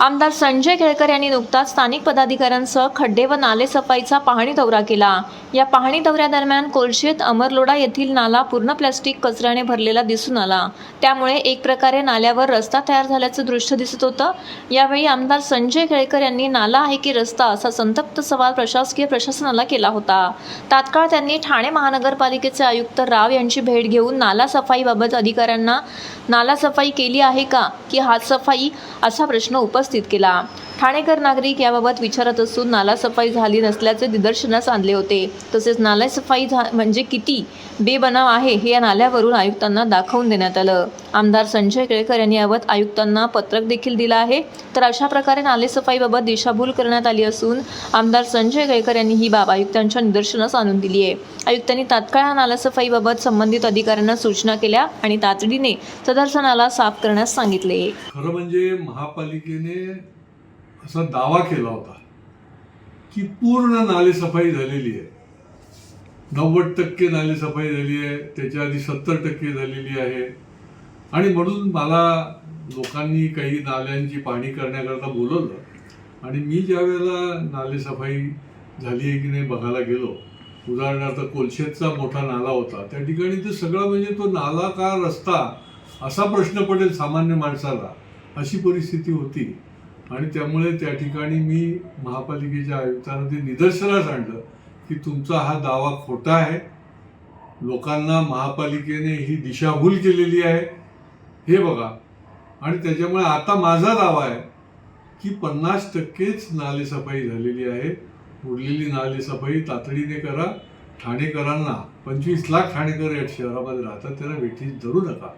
आमदार संजय केळकर यांनी नुकताच स्थानिक पदाधिकाऱ्यांसह खड्डे व नाले सफाईचा पाहणी दौरा केला. या पाहणी दौऱ्यादरम्यान कोलशेत अमरलोडा येथील नाला पूर्ण प्लॅस्टिक कचऱ्याने भरलेला दिसून आला. त्यामुळे एक प्रकारे नाल्यावर रस्ता तयार झाल्याचं दृश्य दिसत होतं. यावेळी आमदार संजय केळकर यांनी नाला आहे की रस्ता? असा संतप्त सवाल प्रशासकीय प्रशासनाला केला होता. तात्काळ त्यांनी ठाणे महानगरपालिकेचे आयुक्त राव यांची भेट घेऊन नाला सफाईबाबत अधिकाऱ्यांना नाला सफाई केली आहे का? की हात सफाई? असा प्रश्न उपस्थित उपस्थित केला. ठाणेकर नागरिक याबाबत विचारत असून नालासफाई झाली नसल्याचे निदर्शनास आणले होते. तसेच नालासफाई झा म्हणजे किती बेबनाव आहे हे या नाल्यावरून आयुक्तांना दाखवून देण्यात आलं. आमदार संजय केळकर यांनी याबाबत आयुक्तांना पत्रक देखील दिलं आहे. तर अशा प्रकारे नालेसफाईबाबत दिशाभूल करण्यात आली असून आमदार संजय केळकर यांनी ही बाब आयुक्तांच्या निदर्शनास आणून दिली आहे. आयुक्तांनी तात्काळ हा नालासफाईबाबत संबंधित अधिकाऱ्यांना सूचना केल्या आणि तातडीने सदरचा नाला साफ करण्यास सांगितले. खरं म्हणजे महापालिकेने असा दावा केला होता की पूर्ण नालेसफाई झालेली आहे. नव्वद टक्के नालेसफाई झाली आहे त्याच्या आधी सत्तर टक्के झालेली आहे. आणि म्हणून मला लोकांनी काही नाल्यांची पाणी करण्याकरता बोलवलं. आणि मी ज्या वेळेला नालेसफाई झाली आहे की नाही बघायला गेलो उदाहरणार्थ कोलशेतचा मोठा नाला होता त्या ठिकाणी तर सगळं म्हणजे तो नाला का रस्ता असा प्रश्न पडेल सामान्य माणसाला अशी परिस्थिती होती. आणि त्यामुळे त्या ठिकाणी मी महापालिकेच्या आयुक्तांना ते निदर्शनास आणलं की तुमचा हा दावा खोटा आहे. लोकांना महापालिकेने ही दिशाभूल केलेली आहे. हे बघा. आणि त्याच्यामुळे आता माझा दावा आहे की पन्नास टक्केच नालेसफाई झालेली आहे. उरलेली नालेसफाई तातडीने करा. ठाणेकरांना पंचवीस लाख ठाणेकर या शहरामध्ये राहतात त्यांना वेठीस धरू नका.